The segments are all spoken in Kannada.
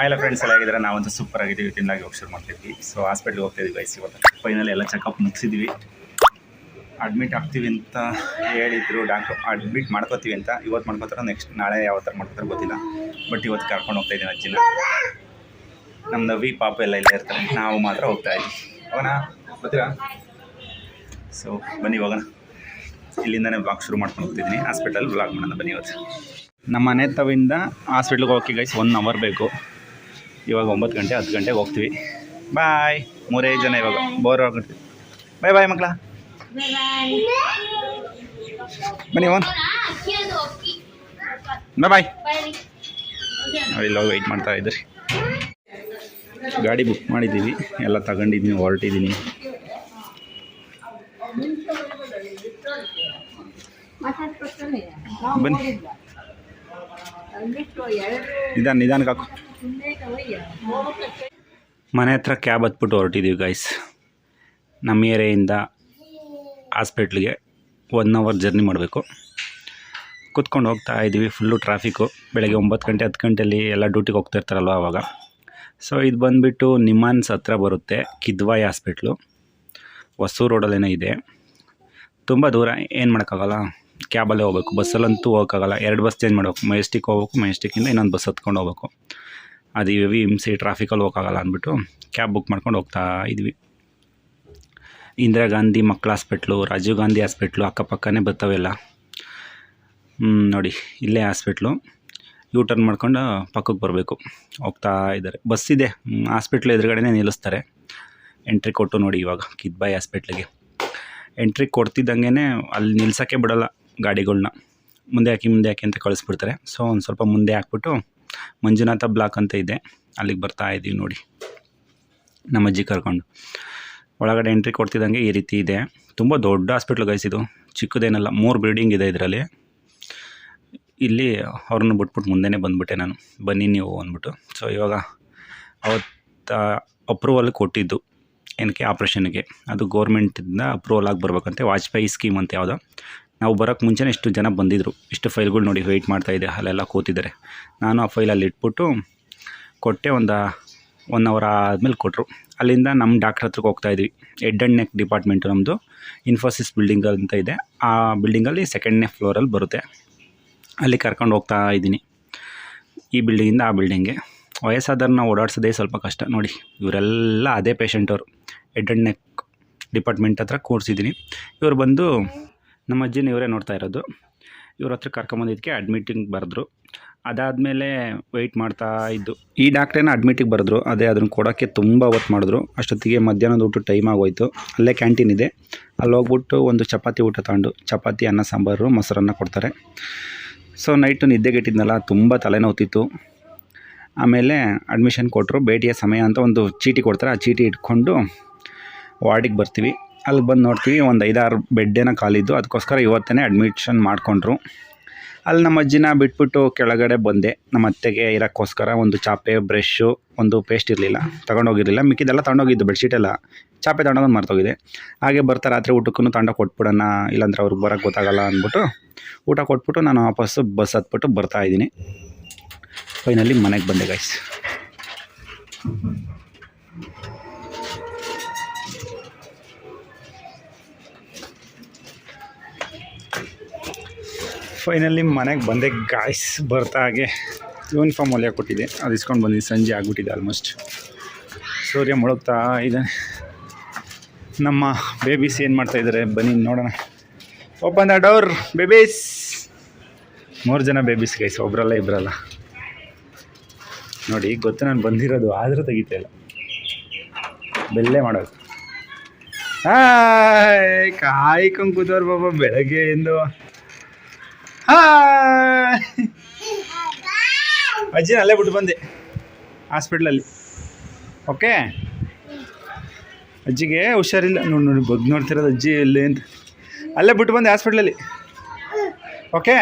ಆಯ್ಲ ಫ್ರೆಂಡ್ಸ್ ಎಲ್ಲ ಆಗಿದ್ದಾರೆ ನಾವಂತೂ ಸೂಪರ್ ಆಗಿದ್ದೀವಿ. ತಿನ್ನಾಗಿ ಹೋಗಿ ಶುರು ಮಾಡ್ತಿದ್ವಿ. ಸೊ ಹಾಸ್ಪಿಟ್ಲಿಗೆ ಹೋಗ್ತಾ ಇದ್ವಿ ಇವತ್ತು. ಫೈನಲ್ ಎಲ್ಲ ಚೆಕಪ್ ಮುಗಿಸಿದ್ವಿ. ಅಡ್ಮಿಟ್ ಆಗ್ತೀವಿ ಅಂತ ಹೇಳಿದ್ರು. ಡಾಕ್ಟ್ರು ಅಡ್ಮಿಟ್ ಮಾಡ್ಕೋತೀವಿ ಅಂತ. ಇವತ್ತು ಮಾಡ್ಕೋತಾರೋ ನೆಕ್ಸ್ಟ್ ನಾಳೆ ಯಾವ ಥರ ಮಾಡ್ಕೋತಾರೆ ಗೊತ್ತಿಲ್ಲ. ಬಟ್ ಇವತ್ತು ಕರ್ಕೊಂಡು ಹೋಗ್ತಾ ಇದ್ದೀನಿ ಅಜ್ಜಿನ. ನಮ್ಮ ನವಿ ಪಾಪ ಎಲ್ಲ ಇಲ್ಲೇ ಇರ್ತಾರೆ. ನಾವು ಮಾತ್ರ ಹೋಗ್ತಾ ಇದ್ವಿ. ಹೋಗೋಣ? ಗೊತ್ತೀರಾ ಸೊ ಬನ್ನಿ ಹೋಗೋಣ. ಇಲ್ಲಿಂದನೇ ಬ್ಲಾಗ್ ಶುರು ಮಾಡ್ಕೊಂಡು ಹೋಗ್ತಿದ್ದೀನಿ. ಹಾಸ್ಪಿಟಲ್ ಬ್ಲಾಗ್ ಮಾಡೋಣ ಬನ್ನಿ ಇವತ್ತು. ನಮ್ಮ ಮನೆ ತವಿಂದ ಹಾಸ್ಪಿಟ್ಲಿಗೆ ಹೋಗಿ ಗೈಸ್ ಒನ್ ಅವರ್ ಬೇಕು. ಇವಾಗ ಒಂಬತ್ತು ಗಂಟೆ, ಹತ್ತು ಗಂಟೆಗೆ ಹೋಗ್ತೀವಿ. ಬಾಯ್ ಮೂರೇ ಜನ ಇವಾಗ ಬೋರ್ ಹೋಗ್ಬಿಡ್ತೀವಿ ಬಾಯ್ ಬಾಯ್ ಮಕ್ಕಳ. ಬನ್ನಿ ಓನ್ ಬಾಯ್ ಬಾಯ್ ನಾವಿಲ್ಲ ವೆಯ್ಟ್ ಮಾಡ್ತಾ ಇದ್ದೀರಿ. ಗಾಡಿ ಬುಕ್ ಮಾಡಿದ್ದೀವಿ. ಎಲ್ಲ ತಗೊಂಡಿದ್ದೀನಿ, ಹೊರಟಿದ್ದೀನಿ. ಬನ್ನಿ. ನಿಧಾನ, ನಿಧಾನಕ್ಕೆ ಹಾಕು. ಮನೆ ಹತ್ರ ಕ್ಯಾಬ್ ಹತ್ಬಿಟ್ಟು ಹೊರಟಿದ್ದೀವಿ ಗೈಸ್ ನಮ್ಮ ಏರಿಯಿಂದ ಹಾಸ್ಪಿಟ್ಲಿಗೆ ಒನ್ ಅವರ್ ಜರ್ನಿ ಮಾಡಬೇಕು. ಕೂತ್ಕೊಂಡು ಹೋಗ್ತಾ ಇದ್ದೀವಿ ಫುಲ್ಲು ಟ್ರಾಫಿಕ್ಕು ಬೆಳಗ್ಗೆ ಒಂಬತ್ತು ಗಂಟೆ, ಹತ್ತು ಗಂಟೆಯಲ್ಲಿ ಎಲ್ಲ ಡ್ಯೂಟಿಗೆ ಹೋಗ್ತಾ ಇರ್ತಾರಲ್ವ ಆವಾಗ ಸೊ ಇದು ಬಂದುಬಿಟ್ಟು ನಿಮಾನ್ಸ್ ಹತ್ರ ಬರುತ್ತೆ ಕಿದ್ವಾಯಿ ಹಾಸ್ಪಿಟ್ಲು ಹೊಸೂರು ರೋಡಲ್ಲೇನೇ ಇದೆ. ತುಂಬ ದೂರ, ಏನು ಮಾಡೋಕ್ಕಾಗಲ್ಲ. ಕ್ಯಾಬಲ್ಲೇ ಹೋಗ್ಬೇಕು ಬಸ್ಸಲ್ಲಂತೂ ಹೋಗೋಕ್ಕಾಗಲ್ಲ. ಎರಡು ಬಸ್ ಚೇಂಜ್ ಮಾಡಬೇಕು. ಮೆಜೆಸ್ಟಿಕ್ ಹೋಗ್ಬೇಕು ಮೆಜೆಸ್ಟಿಕ್ಕಿಂದ ಇನ್ನೊಂದು ಬಸ್ ಹತ್ಕೊಂಡು ಹೋಗ್ಬೇಕು. ಅದು ಹೆವಿ ಹಿಂಸೆ ಟ್ರಾಫಿಕಲ್ಲಿ ಹೋಗೋಕ್ಕಾಗಲ್ಲ ಅಂದ್ಬಿಟ್ಟು ಕ್ಯಾಬ್ ಬುಕ್ ಮಾಡ್ಕೊಂಡು ಹೋಗ್ತಾ ಇದ್ವಿ. ಇಂದಿರಾ ಗಾಂಧಿ ಮಕ್ಕಳ ಹಾಸ್ಪಿಟ್ಲು ರಾಜೀವ್ ಗಾಂಧಿ ಹಾಸ್ಪಿಟ್ಲು ಅಕ್ಕಪಕ್ಕನೇ ಬರ್ತಾವೆಲ್ಲ ನೋಡಿ, ಇಲ್ಲೇ ಹಾಸ್ಪಿಟ್ಲು ಯೂ ಟರ್ನ್ ಮಾಡ್ಕೊಂಡು ಪಕ್ಕಕ್ಕೆ ಬರಬೇಕು. ಹೋಗ್ತಾ ಇದ್ದಾರೆ. ಬಸ್ ಇದೆ. ಹಾಸ್ಪಿಟ್ಲ್ ಎದುರುಗಡೆನೇ ನಿಲ್ಲಿಸ್ತಾರೆ. ಎಂಟ್ರಿ ಕೊಟ್ಟು ನೋಡಿ ಇವಾಗ ಕಿದ್ಬಾಯಿ ಹಾಸ್ಪಿಟ್ಲಿಗೆ ಎಂಟ್ರಿ ಕೊಡ್ತಿದ್ದಂಗೆ ಅಲ್ಲಿ ನಿಲ್ಸೋಕ್ಕೆ ಬಿಡೋಲ್ಲ ಗಾಡಿಗಳನ್ನ ಮುಂದೆ ಹಾಕಿ ಮುಂದೆ ಹಾಕಿ ಅಂತ ಕಳಿಸ್ಬಿಡ್ತಾರೆ. ಸೊ ಒಂದು ಸ್ವಲ್ಪ ಮುಂದೆ ಹಾಕ್ಬಿಟ್ಟು ಮಂಜುನಾಥ ಬ್ಲಾಕ್ ಅಂತ ಇದೆ. ಅಲ್ಲಿಗೆ ಬರ್ತಾ ಇದ್ದೀವಿ ನೋಡಿ. ನಮ್ಮ ಅಜ್ಜಿ ಕರ್ಕೊಂಡು. ಒಳಗಡೆ ಎಂಟ್ರಿ ಕೊಡ್ತಿದ್ದಂಗೆ ಈ ರೀತಿ ಇದೆ. ತುಂಬ ದೊಡ್ಡ ಹಾಸ್ಪಿಟ್ಲ್ ಗೈಸ್ ಇದು. ಚಿಕ್ಕದೇನಲ್ಲ, ಮೂರು ಬಿಲ್ಡಿಂಗ್ ಇದೆ ಇದರಲ್ಲಿ. ಇಲ್ಲಿ ಅವ್ರನ್ನ ಬಿಟ್ಬಿಟ್ಟು ಮುಂದೆನೇ ಬಂದುಬಿಟ್ಟೆ ನಾನು. ಬನ್ನಿ ನೀವು ಅಂದ್ಬಿಟ್ಟು. ಸೊ ಇವಾಗ ಅವತ್ತು ಅಪ್ರೂವಲ್ ಕೊಟ್ಟಿದ್ದು ಏನಕ್ಕೆ ಆಪ್ರೇಷನ್ಗೆ ಅದು ಗೌರ್ಮೆಂಟಿಂದ ಅಪ್ರೂವಲ್ ಆಗಿ ಬರ್ಬೇಕಂತೆ, ವಾಜಪೇಯಿ ಸ್ಕೀಮ್ ಅಂತ ಯಾವುದೋ. ನಾವು ಬರೋಕ್ಕೆ ಮುಂಚೆನೇ ಇಷ್ಟು ಜನ ಬಂದಿದ್ದರು ಇಷ್ಟು ಫೈಲ್ಗಳು ನೋಡಿ ವೆಯ್ಟ್ ಮಾಡ್ತಾಯಿದ್ದೆ ಅಲ್ಲೆಲ್ಲ ಕೂತಿದ್ದಾರೆ. ನಾನು ಆ ಫೈಲಲ್ಲಿ ಇಟ್ಬಿಟ್ಟು ಕೊಟ್ಟೆ ಒಂದು ಒನ್ ಅವರ್ ಆದಮೇಲೆ ಕೊಟ್ಟರು ಅಲ್ಲಿಂದ ನಮ್ಮ ಡಾಕ್ಟ್ರ್ ಹತ್ರಕ್ಕೆ ಹೋಗ್ತಾ ಇದ್ವಿ. ಹೆಡ್ ಆ್ಯಂಡ್ ನೆಕ್ ಡಿಪಾರ್ಟ್ಮೆಂಟು ನಮ್ಮದು ಇನ್ಫೋಸಿಸ್ ಬಿಲ್ಡಿಂಗ್ ಅಂತ ಇದೆ. ಆ ಬಿಲ್ಡಿಂಗಲ್ಲಿ ಸೆಕೆಂಡ್ನೇ ಫ್ಲೋರಲ್ಲಿ ಬರುತ್ತೆ. ಅಲ್ಲಿ ಕರ್ಕೊಂಡು ಹೋಗ್ತಾ ಇದ್ದೀನಿ. ಈ ಬಿಲ್ಡಿಂಗಿಂದ ಆ ಬಿಲ್ಡಿಂಗ್ಗೆ ವಯಸ್ಸಾದವ್ರನ್ನ ಓಡಾಡ್ಸೋದೇ ಸ್ವಲ್ಪ ಕಷ್ಟ. ನೋಡಿ, ಇವರೆಲ್ಲ ಅದೇ ಪೇಷಂಟವರು ಹೆಡ್ ಆ್ಯಂಡ್ ನೆಕ್ ಡಿಪಾರ್ಟ್ಮೆಂಟ್ ಹತ್ರ ಕೂರಿಸಿದ್ದೀನಿ. ಇವರು ಬಂದು ನಮ್ಮ ಅಜ್ಜಿನ ಇವರೇ ನೋಡ್ತಾ ಇರೋದು. ಇವ್ರ ಹತ್ರ ಕರ್ಕೊಂಬಂದಿದ್ದಕ್ಕೆ ಅಡ್ಮಿಟಿಂಗ್ ಬರೆದ್ರು. ಅದಾದಮೇಲೆ ವೆಯ್ಟ್ ಮಾಡ್ತಾ ಇದ್ದು. ಈ ಡಾಕ್ಟ್ರೇನ ಅಡ್ಮಿಟಿಗೆ ಬರೆದ್ರು, ಅದೇ ಅದನ್ನು ಕೊಡೋಕ್ಕೆ ತುಂಬ ಹೊತ್ತು ಮಾಡಿದ್ರು. ಅಷ್ಟೊತ್ತಿಗೆ ಮಧ್ಯಾಹ್ನದ ಊಟ ಟೈಮ್ ಆಗೋಯ್ತು. ಅಲ್ಲೇ ಕ್ಯಾಂಟೀನ್ ಇದೆ. ಅಲ್ಲಿ ಹೋಗ್ಬಿಟ್ಟು ಒಂದು ಚಪಾತಿ ಊಟ ತಗೊಂಡು, ಚಪಾತಿ, ಅನ್ನ, ಸಾಂಬಾರು, ಮೊಸರನ್ನ ಕೊಡ್ತಾರೆ. ಸೊ ನೈಟು ನಿದ್ದೆಗೆಟ್ಟಿದ್ನಲ್ಲ ತುಂಬ ತಲೆನೋವ್ತಿತ್ತು. ಆಮೇಲೆ ಅಡ್ಮಿಷನ್ ಕೊಟ್ಟರು ಭೇಟಿಯ ಸಮಯ ಅಂತ ಒಂದು ಚೀಟಿ ಕೊಡ್ತಾರೆ. ಆ ಚೀಟಿ ಇಟ್ಕೊಂಡು ವಾರ್ಡಿಗೆ ಬರ್ತೀವಿ. ಅಲ್ಲಿ ಬಂದು ನೋಡ್ತೀವಿ, ಒಂದು ಐದಾರು ಬೆಡ್ಡೇನ ಖಾಲಿದ್ದು ಅದಕ್ಕೋಸ್ಕರ ಇವತ್ತೇ ಅಡ್ಮಿಷನ್ ಮಾಡಿಕೊಂಡ್ರು. ಅಲ್ಲಿ ನಮ್ಮ ಅಜ್ಜಿನ ಬಿಟ್ಬಿಟ್ಟು ಕೆಳಗಡೆ ಬಂದೆ. ನಮ್ಮ ಅತ್ತೆಗೆ ಇರೋಕ್ಕೋಸ್ಕರ ಒಂದು ಚಾಪೆ ಬ್ರಷ್ಷು ಒಂದು ಪೇಸ್ಟ್ ಇರಲಿಲ್ಲ, ತೊಗೊಂಡೋಗಿರಲಿಲ್ಲ. ಮಿಕ್ಕಿದೆಲ್ಲ ತೊಗೊಂಡೋಗಿದ್ದು ಬೆಡ್ಶೀಟೆಲ್ಲ ಚಾಪೆ ತೊಗೊಂಡೋಗಿ ಮರ್ತೋಗಿದೆ. ಹಾಗೆ ಬರ್ತಾ ರಾತ್ರಿ ಊಟಕ್ಕೂ ತಂಡ ಕೊಟ್ಬಿಡೋಣ, ಇಲ್ಲಾಂದ್ರೆ ಅವ್ರಿಗೆ ಬರೋಕ್ಕೆ ಗೊತ್ತಾಗಲ್ಲ ಅಂದ್ಬಿಟ್ಟು ಊಟ ಕೊಟ್ಬಿಟ್ಟು ನಾನು ವಾಪಸ್ಸು ಬಸ್ ಹತ್ಬಿಟ್ಟು ಬರ್ತಾ ಇದ್ದೀನಿ. ಫೈನಲಿ ಮನೆಗೆ ಬಂದೆ ಗೈಸ್ ಫೈನಲಿ ಮನೆಗೆ ಬಂದೆ. ಗಾಯ್ಸ್ ಬರ್ತಾ ಹಾಗೆ ಯೂನಿಫಾರ್ಮ್ ಹೊಲಿಯೋಕೆ ಕೊಟ್ಟಿದ್ದೆ. ಅದು ಇಸ್ಕೊಂಡು ಬಂದಿದ್ದು ಸಂಜೆ ಆಗಿಬಿಟ್ಟಿದೆ ಆಲ್ಮೋಸ್ಟ್ ಸೂರ್ಯ ಮುಳುಗ್ತಾ ಇದೆ ನಮ್ಮ ಬೇಬೀಸ್ ಏನು ಮಾಡ್ತಾ ಇದ್ದಾರೆ ಬನ್ನಿ, ನೋಡೋಣ. ಓಪನ್ ದ ಡೋರ್ ಬೇಬೀಸ್ ಮೂರು ಜನ ಬೇಬೀಸ್ ಗೈಸ್ ಒಬ್ರಲ್ಲ ಇಬ್ಬರಲ್ಲ ನೋಡಿ, ಗೊತ್ತು ನಾನು ಬಂದಿರೋದು, ಆದರೂ ತೆಗಿತಾ ಇಲ್ಲ. ಬೆಲ್ಲೆ ಮಾಡೋದು. ಕಾಯ್ಕೊಂಡು ಕೂತವ್ರು ಬಾಬಾ ಬೆಳಗ್ಗೆ ಎಂದು ಅಜ್ಜಿನ ಅಲ್ಲೇ ಬಿಟ್ಟು ಬಂದೆ. ಹಾಸ್ಪಿಟ್ಲಲ್ಲಿ. ಓಕೆ? ಅಜ್ಜಿಗೆ ಹುಷಾರಿಲ್ಲ. ನೋಡಿ ನೋಡಿ ಬಗ್ ನೋಡ್ತಿರೋದು ಅಜ್ಜಿ ಎಲ್ಲಿ ಅಂತ. ಅಲ್ಲೇ ಬಿಟ್ಟು ಬಂದೆ ಹಾಸ್ಪಿಟ್ಲಲ್ಲಿ. ಓಕೆ?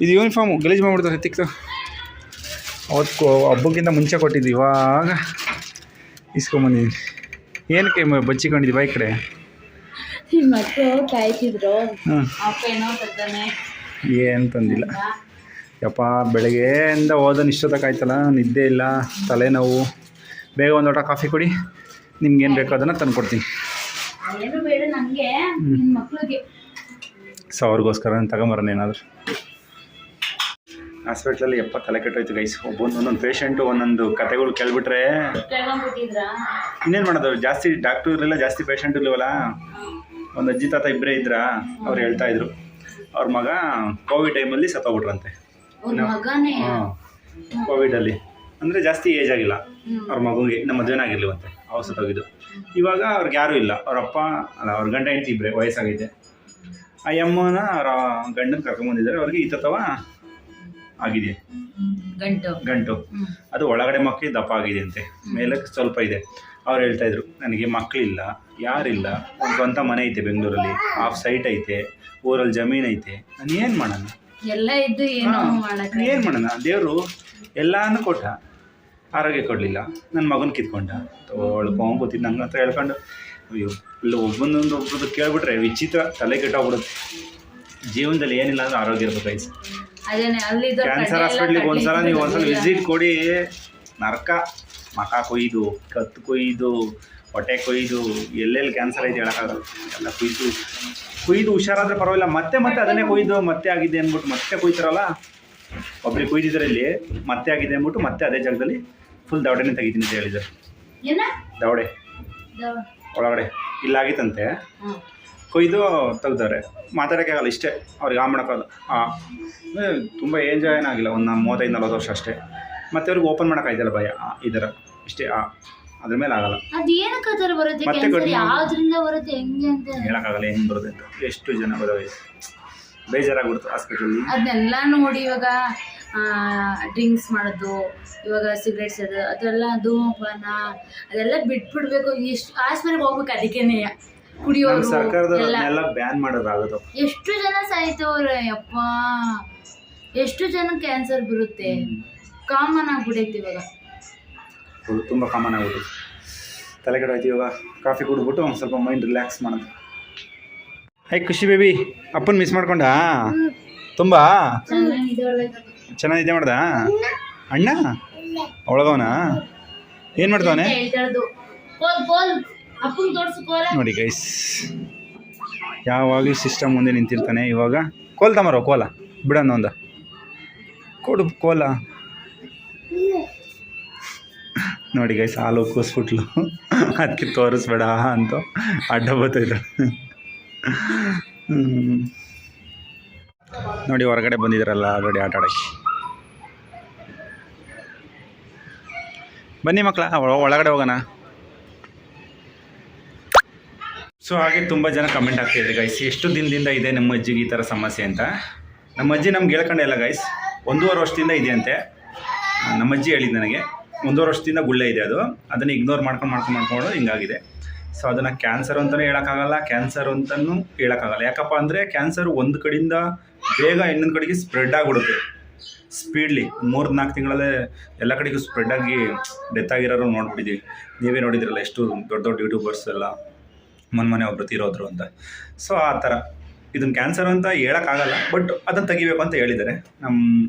ಇದು ಯೂನಿಫಾರ್ಮು ಗಲೀಜು ಮಾಡ್ಬಿಡ್ತಾರೆ ತಿಕ್ತು ಅವತ್ತು ಹಬ್ಬಕ್ಕಿಂತ ಮುಂಚೆ ಕೊಟ್ಟಿದ್ದು ಇವಾಗ ಇಸ್ಕೊಂಬಂದಿದ್ದೀನಿ ಏನಕ್ಕೆ ಬಚ್ಚಿಕೊಂಡಿದ್ದೀವಿ ಈ ಕಡೆ? ನಿಮ್ಮ ಮಕ್ಕಳು ಕಾಯ್ತಿದ್ರು. ಅಪ್ಪ ಏನೋ ತಂದಿಲ್ಲ. ಯಪ್ಪ ಬೆಳಗ್ಗೆಯಿಂದ ಓದೋನು ಇಷ್ಟೊತ್ತಕ್ಕೆ ಆಯ್ತಲ್ಲ ನಿದ್ದೆ ಇಲ್ಲ ತಲೆನೋವು. ಬೇಗ ಒಂದು ಲೋಟ ಕಾಫಿ ಕೊಡಿ ನಿಮ್ಗೇನು ಬೇಕೋ ಅದನ್ನು ತಂದು ಕೊಡ್ತೀನಿ ಸೊ ಅವ್ರಿಗೋಸ್ಕರ ನಾನು ತಗೊಂಬರೋಣ ಏನಾದರೂ? ಹಾಸ್ಪಿಟ್ಲಲ್ಲಿ ಎಪ್ಪ ತಲೆ ಕೆಟ್ಟೋಯ್ತು ಗೈಸ್ ಒಬ್ಬೊಂದು ಒಂದೊಂದು ಪೇಷಂಟು ಒಂದೊಂದು ಕತೆಗಳು ಕೇಳ್ಬಿಟ್ರೆ ಇನ್ನೇನು ಮಾಡೋದು? ಜಾಸ್ತಿ ಡಾಕ್ಟ್ರು ಇರಲಿಲ್ಲ ಜಾಸ್ತಿ ಪೇಷಂಟ್ ಇರ್ಲಿವಲ್ಲ? ಒಂದು ಅಜ್ಜಿ ತಾತ ಇಬ್ಬರೇ ಇದ್ರ ಅವ್ರು ಹೇಳ್ತಾ ಇದ್ರು. ಅವ್ರ ಮಗ ಕೋವಿಡ್ ಟೈಮಲ್ಲಿ ಸತ್ತೋಗ್ಬಿಟ್ರಂತೆ ಹಾಂ ಕೋವಿಡಲ್ಲಿ ಅಂದರೆ ಜಾಸ್ತಿ ಏಜ್ ಆಗಿಲ್ಲ. ಅವ್ರ ಮಗುಗೆ ನಮ್ಮ ಮದುವೆನೇ ಆಗಿರ್ಲಿವಂತೆ. ಅವ್ರು ಸತ್ತೋಗಿದ್ದು. ಇವಾಗ ಅವ್ರಿಗೆ ಯಾರೂ ಇಲ್ಲ. ಅವ್ರ ಅಪ್ಪ ಅಲ್ಲ ಅವ್ರ ಗಂಡ ಹೆಂಡತಿ ಇಬ್ಬರೇ ವಯಸ್ಸಾಗೈತೆ. ಆ ಅಮ್ಮನ ಅವ್ರ ಗಂಡನ ಕರ್ಕೊಂಬಂದಿದ್ದಾರೆ ಅವ್ರಿಗೆ ಈ ತತ್ವ ಆಗಿದೆ. ಗಂಟು. ಗಂಟು. ಅದು ಒಳಗಡೆ ಮಕ್ಕಳಿಗೆ ದಪ್ಪ ಆಗಿದೆ ಅಂತೆ. ಮೇಲೆ ಸ್ವಲ್ಪ ಇದೆ. ಅವ್ರು ಹೇಳ್ತಾ ಇದ್ರು ನನಗೆ ಮಕ್ಕಳಿಲ್ಲ ಯಾರಿಲ್ಲ. ಒಂದು ಸ್ವಂತ ಮನೆ ಐತೆ ಬೆಂಗಳೂರಲ್ಲಿ. ಆಫ್ ಸೈಟ್ ಐತೆ ಊರಲ್ಲಿ ಜಮೀನ್ ಐತೆ. ನಾನು ಏನು ಮಾಡೋಣ? ಎಲ್ಲ ಇದ್ದು ಏನು ಏನು ಮಾಡೋಣ? ದೇವರು ಎಲ್ಲಾನು ಕೊಟ್ಟ. ಆರೋಗ್ಯ ಕೊಡಲಿಲ್ಲ. ನನ್ನ ಮಗನ ಕಿತ್ಕೊಂಡ. ತೊಳ್ಕೊಂಬತ್ತಿದ್ದು ನಂಗೆ ಹತ್ರ ಹೇಳ್ಕೊಂಡು ಅಯ್ಯೋ ಇಲ್ಲ ಒಬ್ಬೊಂದೊಂದು ಒಬ್ಬರದ್ದು ಕೇಳ್ಬಿಟ್ರೆ ವಿಚಿತ್ರ ತಲೆ ಕೆಟ್ಟೋಗ್ಬಿಡುತ್ತೆ. ಜೀವನದಲ್ಲಿ ಏನಿಲ್ಲ ಅಂದ್ರೆ ಆರೋಗ್ಯ ಇರ್ಬೇಕು ಕ್ಯಾನ್ಸರ್ ಹಾಸ್ಪಿಟ್ಲಿಗೆ ಒಂದ್ಸಲ ನೀವು ಒಂದ್ಸಲ ವಿಸಿಟ್ ಕೊಡಿ. ನರಕ ಮಕ ಕೊಯ್ದು ಕತ್ತು ಕೊಯ್ದು ಹೊಟ್ಟೆ ಕೊಯ್ದು ಎಲ್ಲೆಲ್ಲಿ ಕ್ಯಾನ್ಸರ್ ಐತೆ ಹೇಳೋಕ್ಕಾಗಲ್ಲ. ಎಲ್ಲ ಕೊಯ್ದು ಕೊಯ್ದು ಹುಷಾರಾದ್ರೆ ಪರವಾಗಿಲ್ಲ. ಮತ್ತೆ ಮತ್ತೆ ಅದನ್ನೇ ಕೊಯ್ದು ಮತ್ತೆ ಆಗಿದೆ ಅಂದ್ಬಿಟ್ಟು ಮತ್ತೆ ಕೊಯ್ತಾರಲ್ಲ? ಒಬ್ರಿಗೆ ಕೊಯ್ದಿದ್ರೆ ಇಲ್ಲಿ ಮತ್ತೆ ಆಗಿದೆ ಅಂದ್ಬಿಟ್ಟು ಮತ್ತೆ ಅದೇ ಜಾಗದಲ್ಲಿ ಫುಲ್ ದವಡೆನೇ ತೆಗಿತೀನಿ ಅಂತ ಹೇಳಿದ್ರು. ದವಡೆ. ದವ- ಒಳಗಡೆ. ಇಲ್ಲಾಗಿತ್ತಂತೆ. ಕೊಯ್ದು ತೆಗ್ದವ್ರೆ. ಮಾತಾಡೋಕ್ಕಾಗಲ್ಲ ಇಷ್ಟೇ. ಅವ್ರಿಗೆ ಆ ಮಾಡೋಕ್ಕಾಗಲ್ಲ ಹಾಂ ತುಂಬ ಏಜ್ ಏನಾಗಿಲ್ಲ. ಒಂದು ಮೂವತ್ತೈದು ನಲ್ವತ್ತು ವರ್ಷ ಅಷ್ಟೇ. ಮತ್ತೆ ಅವ್ರಿಗೆ ಓಪನ್ ಮಾಡೋಕ್ಕಾಯ್ತಲ್ಲ ಭಯ. ಆ, ಈ ಥರ ಇಷ್ಟೇ ಆ. ಅದ್ರ ಮೇಲೆ ಆಗಲ್ಲ. ಅದ್ ಏನಕ್ಕೆ ಆ ಥರ ಬರುತ್ತೆ ಮತ್ತೆ ಕ್ಯಾನ್ಸರ್ ಕಡಿಮೆ ಯಾವ್ದ್ರಿಂದ ಬರುತ್ತೆ ಹೆಂಗೆ ಅಂತ. ಹೇಳೋಕ್ಕಾಗಲ್ಲ ಹೆಂಗೆ ಬರೋದು ಅಂತ. ಎಷ್ಟು ಜನ ಬರೋ ಬೇಜಾರಾಗ್ಬಿಡ್ತು ಹಾಸ್ಪಿಟಲ್ ಅದನ್ನೆಲ್ಲ ನೋಡಿ ಇವಾಗ ಡ್ರಿಂಕ್ಸ್ ಮಾಡೋದು ಇವಾಗ ಸಿಗರೇಟ್ಸ್ ಅದು ಅದೆಲ್ಲ ಧೂಮಪಾನ ಅದೆಲ್ಲ ಬಿಟ್ಬಿಡ್ಬೇಕು. ಎಷ್ಟು ಆಸ್ಪತ್ರೆಗೆ ಹೋಗ್ಬೇಕು ಅದಕ್ಕೇನೆ. ನಮ್ಮ ಕುಡಿಯೋರು ಎಲ್ಲ. ಅದನ್ನೆಲ್ಲ ಬ್ಯಾನ್ ಮಾಡೋದಾಗೋದು ಎಷ್ಟು ಜನ ಸಾಯ್ತವ್ರೆ ಯಪ್ಪ. ಎಷ್ಟು ಜನ ಕ್ಯಾನ್ಸರ್ ಬರುತ್ತೆ? ಕಾಮನ್ ಆಗ್ಬಿಡೈತೆ ಇವಾಗ. ತುಂಬ ಕಾಮನ್ ಆಗ್ಬಿಟ್ಟು ತಲೆ ಕೆಡೋಯ್ತು ಇವಾಗ. ಕಾಫಿ ಕುಡಿದ್ಬಿಟ್ಟು ಒಂದು ಸ್ವಲ್ಪ ಮೈಂಡ್ ರಿಲ್ಯಾಕ್ಸ್ ಮಾಡೋದು. ಹೈ ಖುಷಿ ಬೇಬಿ ಅಪ್ಪನ ಮಿಸ್ ಮಾಡ್ಕೊಂಡ? ತುಂಬ? ಚೆನ್ನಾಗಿದೆ ಮಾಡ್ದ? ಅಣ್ಣ? ಒಳಗವನ ಏನು ಕೋಲ ನೋಡಿ ಗೈಸ್ ಯಾವಾಗಲೂ ಸಿಸ್ಟಮ್ ಮುಂದೆ ನಿಂತಿರ್ತಾನೆ ಇವಾಗ. ಕೋಲ್ ತಮಾರೋ, ಕೋಲ. ಬಿಡೋಣ ಒಂದು. ಕೊಡು, ಕೋಲ. ನೋಡಿ ಗೈಸ್ ಹಾಲು ಕೂಸ್ಬಿಟ್ಲು. ಅದಕ್ಕೆ ತೋರಿಸ್ಬೇಡ ಅಂತ ಅಡ್ಡ ಬರ್ತೈತೆ ಹ್ಮ್. ನೋಡಿ ಹೊರಗಡೆ ಬಂದಿದ್ದಾರಲ್ಲ ಆಲ್ರೆಡಿ ಆಟ ಆಡೋಕ್ಕೆ. ಬನ್ನಿ ಮಕ್ಕಳ ಒಳಗಡೆ ಹೋಗೋಣ. ಸೊ ಹಾಗೆ ತುಂಬ ಜನ ಕಮೆಂಟ್ ಆಗ್ತಿದೆ ಗೈಸ್ ಎಷ್ಟು ದಿನದಿಂದ ಇದೆ ನಮ್ಮ ಅಜ್ಜಿಗೆ ಈ ಥರ ಸಮಸ್ಯೆ ಅಂತ. ನಮ್ಮ ಅಜ್ಜಿ ನಮ್ಗೆ ಹೇಳ್ಕೊಂಡೆ ಇಲ್ಲ ಗೈಸ್ ಒಂದೂವರೆ ವರ್ಷದಿಂದ ಇದೆ ಅಂತೆ ಆ, ನಮ್ಮ ಅಜ್ಜಿ ಹೇಳಿದ್ದು ನನಗೆ. ಒಂದೂವರೆ ವರ್ಷದಿಂದ ಗುಳ್ಳೆ ಇದೆ ಅದು. ಅದನ್ನು ಇಗ್ನೋರ್ ಮಾಡ್ಕೊಂಡು ಮಾಡ್ಕೊಂಡು ಮಾಡ್ಕೊಂಡು ಹಿಂಗಾಗಿದೆ. ಸೊ ಅದನ್ನು ಕ್ಯಾನ್ಸರ್ ಅಂತಲೂ ಹೇಳೋಕ್ಕಾಗಲ್ಲ. ಕ್ಯಾನ್ಸರ್ ಅಂತಲೂ ಹೇಳೋಕ್ಕಾಗಲ್ಲ. ಯಾಕಪ್ಪ ಅಂದರೆ ಕ್ಯಾನ್ಸರ್ ಒಂದು ಕಡೆಯಿಂದ ಬೇಗ ಇನ್ನೊಂದು ಕಡೆಗೆ ಸ್ಪ್ರೆಡ್ ಆಗಿಬಿಡುತ್ತೆ. ಸ್ಪೀಡ್ಲಿ ಮೂರು, ನಾಲ್ಕು ತಿಂಗಳಲ್ಲೇ ಎಲ್ಲ ಕಡೆಗೂ ಸ್ಪ್ರೆಡ್ ಆಗಿ ಡೆತ್ ಆಗಿರೋರು ನೋಡ್ಬಿಟ್ಟಿದ್ದೀವಿ ನೀವೇ ನೋಡಿದ್ರಲ್ಲ ಎಷ್ಟು ದೊಡ್ಡ ದೊಡ್ಡ ಯೂಟ್ಯೂಬರ್ಸ್ ಎಲ್ಲ. ಮನೆ ಮೊನ್ನೆ ಒಬ್ಬರು ತೀರೋದ್ರು ಅಂತ. ಸೊ ಆ ಥರ. ಇದನ್ನು ಕ್ಯಾನ್ಸರ್ ಅಂತ ಹೇಳೋಕ್ಕಾಗಲ್ಲ ಬಟ್ ಅದನ್ನು ತೆಗಿಬೇಕು ಅಂತ ಹೇಳಿದ್ದಾರೆ. ನಮ್ಮ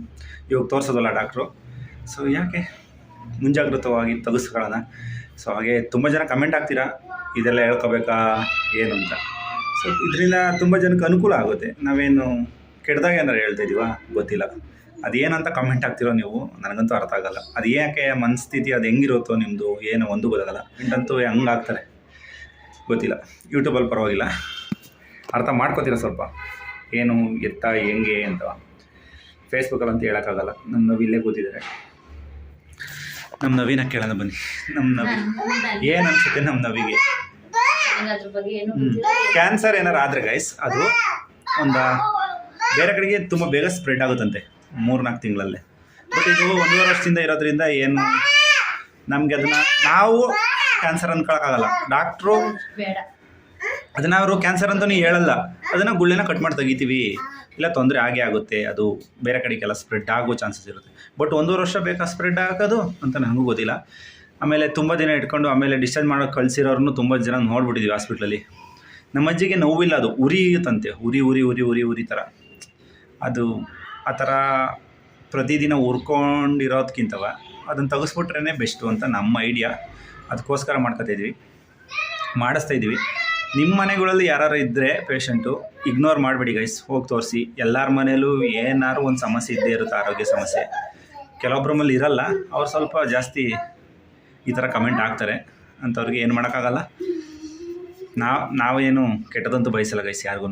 ಇವಾಗ ತೋರಿಸೋದಲ್ಲ ಡಾಕ್ಟ್ರು ಸೊ ಯಾಕೆ? ಮುಂಜಾಗ್ರತವಾಗಿ ತೆಗೆಸ್ಕೊಳ್ಳೋಣ. ಸೊ ಹಾಗೆ ತುಂಬ ಜನ ಕಮೆಂಟ್ ಆಗ್ತೀರಾ ಇದೆಲ್ಲ ಹೇಳ್ಕೋಬೇಕಾ? ಏನು ಅಂತ. ಸೊ ಇದರಿಂದ ತುಂಬ ಜನಕ್ಕೆ ಅನುಕೂಲ ಆಗುತ್ತೆ. ನಾವೇನು ಕೆಟ್ಟದಾಗ ಏನಾರು ಹೇಳ್ತಾ ಗೊತ್ತಿಲ್ಲ. ಅದೇನಂತ ಕಮೆಂಟ್ ಆಗ್ತಿರೋ ನೀವು? ನನಗಂತೂ ಅರ್ಥ ಆಗಲ್ಲ. ಅದು ಯಾಕೆ ಮನಸ್ಥಿತಿ ಅದು ಹೆಂಗಿರುತ್ತೋ ನಿಮ್ಮದು ಏನು ಒಂದು ಗೊತ್ತಾಗಲ್ಲ. ಕಮೆಂಟಂತೂ ಹಂಗೆ ಆಗ್ತಾರೆ. ಗೊತ್ತಿಲ್ಲ. ಯೂಟ್ಯೂಬಲ್ಲಿ ಪರವಾಗಿಲ್ಲ. ಅರ್ಥ ಮಾಡ್ಕೋತೀರ ಸ್ವಲ್ಪ? ಏನು ಎತ್ತ, ಹೆಂಗೆ ಅಂತ. ಫೇಸ್ಬುಕ್ಕಲ್ಲಿ ಅಂತ ಹೇಳೋಕ್ಕಾಗಲ್ಲ. ನನ್ನ ಇಲ್ಲೇ ಕೂತಿದ್ದಾರೆ. ನಮ್ಮ ನವೀನ ಕೇಳೋಣ ಬನ್ನಿ. ನಮ್ಮ ನವಿ. ಏನು ಅನ್ಸುತ್ತೆ ನಮ್ಮ ನವಿಗೆ? ಕ್ಯಾನ್ಸರ್ ಏನಾರು ಆದರೆ ಗೈಸ್ ಅದು ಒಂದು ಬೇರೆ ಕಡೆಗೆ ತುಂಬ ಬೇಗ ಸ್ಪ್ರೆಡ್ ಆಗುತ್ತಂತೆ ಮೂರು ನಾಲ್ಕು ತಿಂಗಳಲ್ಲೇ. ಬಟ್ ಇದು ಒಂದೂವರೆ ವರ್ಷದಿಂದ ಇರೋದ್ರಿಂದ ಏನು ನಮಗೆ ಅದನ್ನು ನಾವು ಕ್ಯಾನ್ಸರ್ ಅಂದ್ಕೊಳಕ್ಕಾಗಲ್ಲ ಡಾಕ್ಟ್ರು ಅದನ್ನ ಅವರು ಕ್ಯಾನ್ಸರ್ ಅಂತಲೂ ಹೇಳಲ್ಲ. ಅದನ್ನು ಗುಳ್ಳೆನ ಕಟ್ ಮಾಡಿ ತೆಗಿತೀವಿ. ಇಲ್ಲ ತೊಂದರೆ ಆಗೇ ಆಗುತ್ತೆ, ಅದು ಬೇರೆ ಕಡೆಗೆಲ್ಲ ಸ್ಪ್ರೆಡ್ ಆಗೋ ಚಾನ್ಸಸ್ ಇರುತ್ತೆ. ಬಟ್ ಒಂದೂವರೆ ವರ್ಷ ಬೇಕಾ ಸ್ಪ್ರೆಡ್ ಆಗೋದು ಅಂತ ನನಗೂ ಗೊತ್ತಿಲ್ಲ. ಆಮೇಲೆ ತುಂಬ ದಿನ ಇಟ್ಕೊಂಡು ಆಮೇಲೆ ಡಿಸ್ಚಾರ್ಜ್ ಮಾಡೋಕೆ ಕಳಿಸಿರೋರನ್ನು ತುಂಬ ಜನ ನೋಡ್ಬಿಟ್ಟಿದ್ವಿ ಹಾಸ್ಪಿಟ್ಲಲ್ಲಿ ನಮ್ಮ ಅಜ್ಜಿಗೆ ನೋವಿಲ್ಲ ಅದು, ಉರಿಯುತ್ತಂತೆ, ಉರಿ ಉರಿ ಉರಿ ಉರಿ ಉರಿ ಥರ ಅದು ಆ ಥರ ಪ್ರತಿದಿನ ಉರ್ಕೊಂಡಿರೋದ್ಕಿಂತವ ಅದನ್ನು ತೆಗೆಸ್ಬಿಟ್ರೇ ಬೆಸ್ಟು ಅಂತ ನಮ್ಮ ಐಡಿಯಾ ಅದಕ್ಕೋಸ್ಕರ ಮಾಡ್ಕೊತಿದ್ವಿ ಮಾಡಿಸ್ತಾ ಇದ್ದೀವಿ ನಿಮ್ಮ ಮನೆಗಳಲ್ಲಿ ಯಾರು ಇದ್ದರೆ ಪೇಷಂಟು ಇಗ್ನೋರ್ ಮಾಡಿಬಿಡಿ ಗೈಸ್ ಹೋಗಿ ತೋರಿಸಿ. ಎಲ್ಲರ ಮನೇಲೂ ಏನಾದ್ರು ಒಂದು ಸಮಸ್ಯೆ ಇದ್ದೇ ಇರುತ್ತೆ, ಆರೋಗ್ಯ ಸಮಸ್ಯೆ. ಕೆಲವೊಬ್ಬರ ಮೇಲೆ ಇರಲ್ಲ. ಅವ್ರು ಸ್ವಲ್ಪ ಜಾಸ್ತಿ ಈ ಥರ ಕಮೆಂಟ್ ಹಾಕ್ತಾರೆ. ಅಂಥವ್ರಿಗೆ ಏನು ಮಾಡೋಕ್ಕಾಗಲ್ಲ. ನಾವು ನಾವೇನು ಕೆಟ್ಟದಂತೂ ಬಯಸಲ್ಲ ಗೈಸ್ ಯಾರಿಗೂ.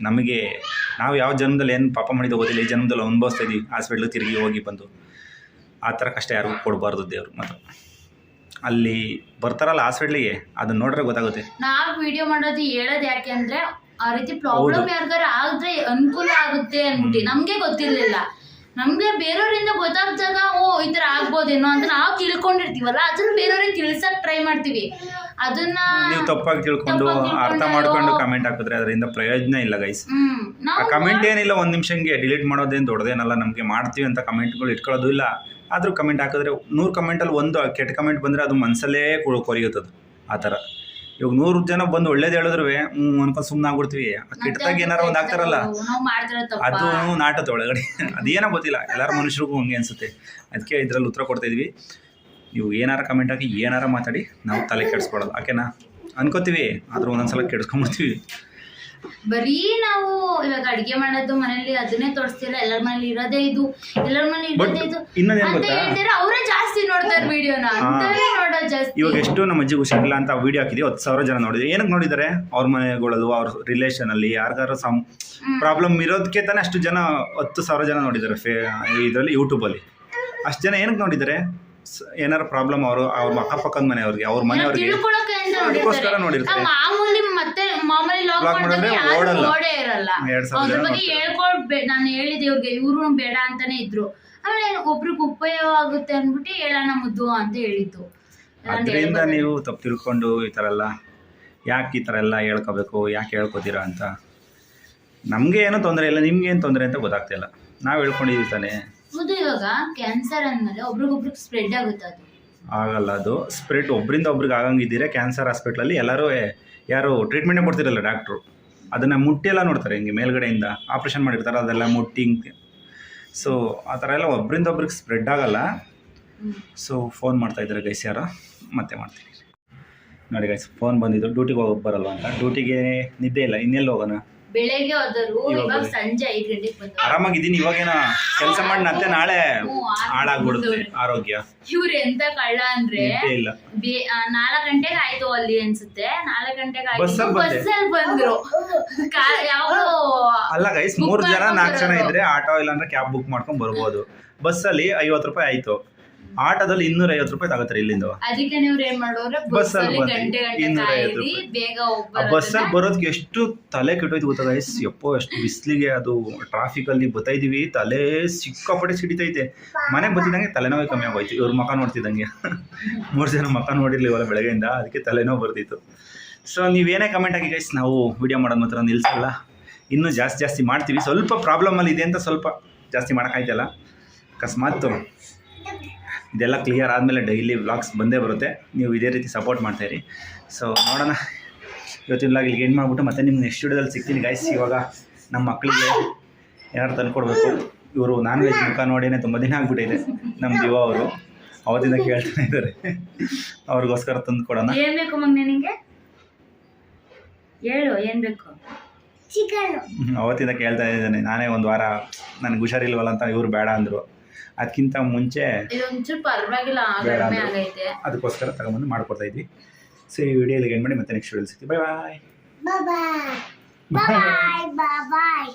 ನಮಗೆ, ನಾವು ಯಾವ ಜನ್ಮದಲ್ಲಿ ಏನು ಪಾಪ ಮಾಡಿದ್ದು ಓದಿಲ್ಲ ಈ ಜನ್ಮದಲ್ಲಿ ಅನುಭವಿಸ್ತಾ ಇದ್ದೀವಿ ಹಾಸ್ಪಿಟ್ಲಿಗೆ ತಿರುಗಿ ಹೋಗಿ ಬಂದು. ಆ ಥರ ಕಷ್ಟ ಯಾರಿಗೂ ಕೊಡಬಾರ್ದು ದೇವರು ಮಾತ್ರ. ಅಲ್ಲಿ ಬರ್ತಾರಲ್ಲ ಹಾಸ್ಪಿಟ್ಲಿಗೆ ಅದನ್ನ ನೋಡ್ರೆ ಗೊತ್ತಾಗುತ್ತೆ. ನಾವು ವಿಡಿಯೋ ಮಾಡೋದು ಹೇಳೋದ್ ಯಾಕೆ ಅಂದ್ರೆ ಆ ರೀತಿ ಪ್ರಾಬ್ಲಮ್ ಯಾರಿಗಾರ ಆದ್ರೆ ಅನುಕೂಲ ಆಗುತ್ತೆ ಅನ್ಬಿಟ್ಟು ನಮ್ಗೆ ಗೊತ್ತಿರ್ಲಿಲ್ಲ. ನಮ್ಗೆ ಬೇರೆಯವರಿಂದ ಗೊತ್ತಾಗ್ದಾಗ ಓ ಈ ತರ ಆಗ್ಬೋದೇನೋ ಅಂತ ನಾವು ತಿಳ್ಕೊಂಡಿರ್ತೀವಲ್ಲ ಅದನ್ನ ಬೇರೆಯವ್ರಿಗೆ ತಿಳ್ಸಕ್ ಟ್ರೈ ಮಾಡ್ತೀವಿ. ಅದನ್ನ ನೀವು ತಪ್ಪಾಗಿ ತಿಳ್ಕೊಂಡು ತಪ್ಪಾಗಿ ತಿಳ್ಕೊಂಡು ಅರ್ಥ ಮಾಡ್ಕೊಂಡು ಕಮೆಂಟ್ ಹಾಕಿದ್ರೆ ಅದರಿಂದ ಪ್ರಯೋಜನ ಇಲ್ಲ ಗೈಸ್ ಹ್ಮ್. ನಾವು ಕಮೆಂಟ್ ಏನಿಲ್ಲ ಒಂದ್ ನಿಮಿಷಂಗೆ ಡಿಲೀಟ್ ಮಾಡೋದೇನು ದೊಡ್ಡದೇನಲ್ಲ ನಮಗೆ ಮಾಡ್ತೀವಿ ಅಂತ ಕಮೆಂಟ್ಗಳು ಇಟ್ಕೊಳ್ಳೋದು ಇಲ್ಲ. ಆದರೂ ಕಮೆಂಟ್ ಹಾಕಿದ್ರೆ ನೂರು ಕಮೆಂಟಲ್ಲಿ ಒಂದು ಕೆಟ್ಟ ಕಮೆಂಟ್ ಬಂದರೆ ಅದು ಮನಸ್ಸಲ್ಲೇ ಕೊರಿಯುತ್ತದು ಆ ಥರ. ಇವಾಗ ನೂರು ಜನ ಬಂದು ಒಳ್ಳೇದು ಹೇಳಿದ್ರು ಹ್ಞೂ ಅನ್ಕೊಂಡು ಸುಮ್ಮನೆ ಆಗ್ಬಿಡ್ತೀವಿ. ಆ ಕೆಟ್ಟದಾಗ ಏನಾರ ಒಂದು ಆಗ್ತಾರಲ್ಲ ಅದು ನಾಟದ ಒಳಗಡೆ. ಅದೇನೋ ಗೊತ್ತಿಲ್ಲ. ಎಲ್ಲರ ಮನುಷ್ಯರಿಗೂ ಹಂಗೆ ಅನಿಸುತ್ತೆ. ಅದಕ್ಕೆ ಇದರಲ್ಲಿ ಉತ್ತರ ಕೊಡ್ತಾ ಇದ್ವಿ. ನೀವು ಏನಾರ ಕಮೆಂಟ್ ಹಾಕಿ ಏನಾರ ಮಾತಾಡಿ ನಾವು ತಲೆ ಕೆಡಿಸ್ಕೊಡೋದು ಯಾಕೆನಾ ಅನ್ಕೋತೀವಿ. ಆದರೂ ಒಂದೊಂದು ಸಲ ಕೆಡಿಸ್ಕೊಂಬಿಡ್ತೀವಿ ಬರೀ ನಾವು ಇವಾಗ ಅಡಿಗೆ ಮಾಡೋದು ಮನೇಲಿ ಅದನ್ನೇ ತೋರಿಸ್ತಿಲ್ಲ ಎಲ್ಲರ ಮನೇಲಿ ಇರೋದೇ ಇದು ಎಲ್ಲರ ಮನೇಲಿ ಇರೋದೇ ಇದು. ಅಂತ ಗೊತ್ತಾ? ಹೇಳ್ತಾರೆ ಅವರೇ ಜಾಸ್ತಿ ನೋಡ್ತಾರೆ ವಿಡಿಯೋನ ಅಂತವೇ ನೋಡೋದು ಜಾಸ್ತಿ. ಇವಾಗ ಎಷ್ಟು ನಮ್ಮ ಅಜ್ಜಿ ಹುಷಾರಿಲ್ಲ ಅಂತ ವಿಡಿಯೋ ಹಾಕಿದ್ವಿ ಹತ್ತು ಸಾವಿರ ಜನ ನೋಡಿದ್ವಿ. ಏನಕ್ಕೆ ನೋಡಿದ್ದಾರೆ? ಅವ್ರ ಮನೆಗಳದು ಅವ್ರ ರಿಲೇಷನಲ್ಲಿ ಯಾರಿಗಾರು ಸಮ್ ಪ್ರಾಬ್ಲಮ್ ಇರೋದಕ್ಕೆ ತಾನೇ ಅಷ್ಟು ಜನ ಹತ್ತು ಸಾವಿರ ಜನ ನೋಡಿದ್ದಾರೆ ಫೇ ಇದರಲ್ಲಿ ಯೂಟ್ಯೂಬಲ್ಲಿ ಅಷ್ಟು ಜನ ಏನಕ್ಕೆ ನೋಡಿದ್ದಾರೆ? ಏನಾರು ಪ್ರಾಬ್ಲಮ್ ಅವರು ಅವ್ರ ಅಕ್ಕಪಕ್ಕದ ಮನೆಯವ್ರಿಗೆ ಅವ್ರ ಮನೆಯವ್ರಿಗೆ. ಅದಕ್ಕೋಸ್ಕರ ನೋಡಿರ್ತಾರೆ. ಮಾಮೂಲಿ ಮತ್ತೆ ಮಾಮೂಲಿ ಲಾಕ್ ಮಾಡಿದ್ರೆ ಮಾಡಿದ್ರೆ ಯಾರು ಓಡಲ್ಲ. ಓಡೇ ಇರಲ್ಲ. ಎರಡ್ ಸಾವಿರ ಅದ್ರ ಜನ ಬಗ್ಗೆ ನೋಡ್ತಾರೆ. ಹೇಳ್ಕೊಳ್ಬೇ ನಾನು ಹೇಳಿದೆ ಇವ್ರಿಗೆ ಇವ್ರು ಬೇಡ ಅಂತಾನೆ ಇದ್ರು. ಆಮೇಲೆ ಒಬ್ರಿಗೆ ಉಪಯೋಗ ಆಗುತ್ತೆ ಅಂದ್ಬಿಟ್ಟು ಹೇಳೋಣ ಮುದ್ದು ಅಂತ ಹೇಳಿದ್ದು. ನಾನ್ ಅದರಿಂದ. ನೀವು ತಪ್ಪು ತಿಳ್ಕೊಂಡು ಈ ಥರ ಎಲ್ಲ ಯಾಕೆ ಈ ಥರ ಎಲ್ಲ ಹೇಳ್ಕೋಬೇಕು ಯಾಕೆ ಹೇಳ್ಕೋತೀರಾ ಅಂತ. ನಮಗೆ ಏನೂ ತೊಂದರೆ ಇಲ್ಲ ನಿಮ್ಗೆ ಏನು ತೊಂದರೆ ಅಂತ ಗೊತ್ತಾಗ್ತಿಲ್ಲ ನಾವು ಹೇಳ್ಕೊಂಡಿದ್ದೀವಿ ತಾನೇ. ಮುದ್ದು ಇವಾಗ ಕ್ಯಾನ್ಸರ್ ಅಂದ್ಮೇಲೆ ಒಬ್ರಿಗೊಬ್ರಿಗೆ ಸ್ಪ್ರೆಡ್ ಆಗುತ್ತೆ ಅದು. ಆಗಲ್ಲ ಅದು. ಸ್ಪ್ರೆಡ್ ಒಬ್ಬರಿಂದ ಒಬ್ರಿಗೆ ಆಗಂಗಿದ್ದೀರಾ? ಕ್ಯಾನ್ಸರ್ ಹಾಸ್ಪಿಟ್ಲಲ್ಲಿ ಎಲ್ಲರೂ, ಯಾರು ಟ್ರೀಟ್ಮೆಂಟೇ ಕೊಡ್ತಿರಲ್ಲ ಡಾಕ್ಟ್ರು ಅದನ್ನು ಮುಟ್ಟಿ ಎಲ್ಲ ನೋಡ್ತಾರೆ ಹಿಂಗೆ ಮೇಲ್ಗಡೆಯಿಂದ. ಆಪ್ರೇಷನ್ ಮಾಡಿರ್ತಾರೆ, ಅದೆಲ್ಲ ಮುಟ್ಟಿ ಹಿಂಗೆ. ಸೊ ಆ ಥರ ಎಲ್ಲ ಒಬ್ಬರಿಂದ ಒಬ್ರಿಗೆ ಸ್ಪ್ರೆಡ್ ಆಗಲ್ಲ. ಸೊ ಫೋನ್ ಮಾಡ್ತಾ ಇದ್ದಾರೆ ಗೈಸ್ ಯಾರು? ಮತ್ತೆ ಮಾಡ್ತೀನಿ. ನೋಡಿ ಗೈಸ್ ಫೋನ್ ಬಂದಿದ್ದು ಡ್ಯೂಟಿಗೆ ಹೋಗಕ್ಕೆ ಬರಲ್ವ ಅಂತ. ಡ್ಯೂಟಿಗೆ ನಿದ್ದೆ ಇಲ್ಲ, ಇನ್ನೆಲ್ಲಿ ಹೋಗೋಣ? ಬೆಳಗ್ಗೆ ಹೋದರು ಇವಾಗ. ಸಂಜೆ ಐದು ಗಂಟೆಗೆ ಬಂದ್ರು ಆರಾಮಾಗಿದ್ದೀನಿ ಇವಾಗೇನ ಕೆಲಸ ಮಾಡಿ ಮತ್ತೆ ನಾಳೆ ಹಾಳಾಗ್ಬಿಡುತ್ತೆ ಆರೋಗ್ಯ. ಇವ್ರು ಎಂತ ಕಳ್ಳ ಅಂದ್ರೆ ನಿದ್ದೆ ಇಲ್ಲ. ಬೇ- ಆ, ನಾಲ್ಕ್ ಗಂಟೆಗೆ ಆಯ್ತು ಅಲ್ಲಿ ಅನ್ಸುತ್ತೆ. ನಾಲ್ಕ್ ಗಂಟೆಗೆ ಆಯ್ತು. ಬಸ್ಸಲ್ಲಿ ಬಂದೆ. ಬಸ್ಸಲ್ಲಿ ಬಂದ್ರು. ಕಾ- ಅಲ್ಲ ಗೈಸ್ Book ಮೂರು ಜನ ನಾಲ್ಕು ಜನ. ಇದ್ರೆ ಆಟೋ ಇಲ್ಲಾಂದ್ರೆ ಕ್ಯಾಬ್ ಬುಕ್ ಮಾಡ್ಕೊಂಡ್ ಬರ್ಬೋದು. ಬಸ್ಸಲ್ಲಿ ಐವತ್ತು ರೂಪಾಯಿ ಆಯಿತು. ಆಟೋದಲ್ಲಿ ಇನ್ನೂರ ಐವತ್ತು ರೂಪಾಯಿ ತಗೋತಾರೆ ಇಲ್ಲಿಂದ. ಅದಕ್ಕೆ ನೀವು ಏನ್ ಮಾಡೋರೆ ಬಸ್ಸಲ್ಲಿ ಗಂಟೆ ಗಂಟೆ ಕಾಯಿರಿ. ಬೇಗ ಬರೋದಕ್ಕೆ ಎಷ್ಟು ತಲೆ ಕೆಟ್ಟೋಯ್ತು ಗೊತ್ತಾ ಗೈಸ್ ಎಪ್ಪೋ ಎಷ್ಟು ಬಿಸಿಲಿಗೆ ಅದು ಟ್ರಾಫಿಕಲ್ಲಿ ಬರ್ತಾ ಇದೀವಿ. ತಲೆ ಸಿಕ್ಕಾಪಟ್ಟೆ ಸಿಡಿತೈತೆ. ಮನೆಗೆ ಬರ್ತಿದ್ದಂಗೆ ತಲೆನೋವೇ ಕಮ್ಮಿ ಆಗೋಯ್ತು. ಇವ್ರ ಮಕ ನೋಡ್ತಿದ್ದಂಗೆ. ಮೂರು ಜನ ಮಕ ನೋಡಿರ್ಲಿವಲ್ಲ ಬೆಳಗ್ಗೆಯಿಂದ. ಅದಕ್ಕೆ ತಲೆನೋವು ಬರ್ತಿತ್ತು. ಸೊ ನೀವೇನೇ ಕಮೆಂಟ್ ಆಗಿ ಗೈಸ್ ನಾವು ವಿಡಿಯೋ ಮಾಡೋದು ಮಾತ್ರ ನಿಲ್ಸಲ್ಲ. ಇನ್ನೂ ಜಾಸ್ತಿ ಜಾಸ್ತಿ ಮಾಡ್ತೀವಿ. ಸ್ವಲ್ಪ ಪ್ರಾಬ್ಲಮಲ್ಲಿ ಇದೆ ಅಂತ ಸ್ವಲ್ಪ ಜಾಸ್ತಿ ಮಾಡೋಕ್ಕಾಯ್ತಲ್ಲ ಅಕಸ್ಮಾತ್. ಇದೆಲ್ಲ ಕ್ಲಿಯರ್ ಆದಮೇಲೆ ಡೈಲಿ ವ್ಲಾಗ್ಸ್ ಬಂದೇ ಬರುತ್ತೆ. ನೀವು ಇದೇ ರೀತಿ ಸಪೋರ್ಟ್ ಮಾಡ್ತಾಯಿರಿ ಸೊ ನೋಡೋಣ. ಇವತ್ತಿನ ವ್ಲಾಗ್ ಇಲ್ಲಿಗೆ ಏನು ಮಾಡಿಬಿಟ್ಟು ಮತ್ತೆ ನಿಮ್ಗೆ ನೆಕ್ಸ್ಟ್ ವಿಡಿಯೋದಲ್ಲಿ ಸಿಗ್ತೀನಿ ಗೈಸ್ ಇವಾಗ ನಮ್ಮ ಮಕ್ಕಳಿಗೆ ಏನಾದ್ರು ತಂದುಕೊಡ್ಬೇಕು ಇವರು ನಾನ್ ವೆಜ್ ಮುಖ ನೋಡಿನೇ ತುಂಬ ದಿನ ಆಗ್ಬಿಟ್ಟಿದೆ. ನಮ್ಮ ದಿವ ಅವರು. ಅವತ್ತಿಂದ ಕೇಳ್ತಾ ಇದ್ದಾರೆ. ಅವ್ರಿಗೋಸ್ಕರ ತಂದು ಕೊಡೋಣ. ಏನ್ ಬೇಕು ಮಗ್ ನಿನಗೆ ಹೇಳು ಏನ್ ಬೇಕು? ಹ್ಮ್, ಅವತ್ತಿಂದ ಕೇಳ್ತಾ ಇದ್ದಾನೆ. ನಾನೇ ಒಂದು ವಾರ ನನಗೆ ಹುಷಾರಿಲ್ವಲ್ಲ ಅಂತ ಇವರು ಬೇಡ ಅಂದರು. ಅದಕ್ಕಿಂತ ಮುಂಚೆ ಪರವಾಗಿಲ್ಲ ಅದಕ್ಕೋಸ್ಕರ ತಗೊಂಬಂದು ಮಾಡ್ಕೊಡ್ತಾ ಇದ್ವಿ. ಸೊ ಈ ವಿಡಿಯೋ ಎಂಡ್ ಮಾಡಿ ಮತ್ತೆ ನೆಕ್ಸ್ಟ್ ವಿಡಿಯೋ ಸಿಗ್ತೀವಿ. ಬಾಯ್ ಬಾಯ್ ಬಾಯ್ ಬಾಯ್.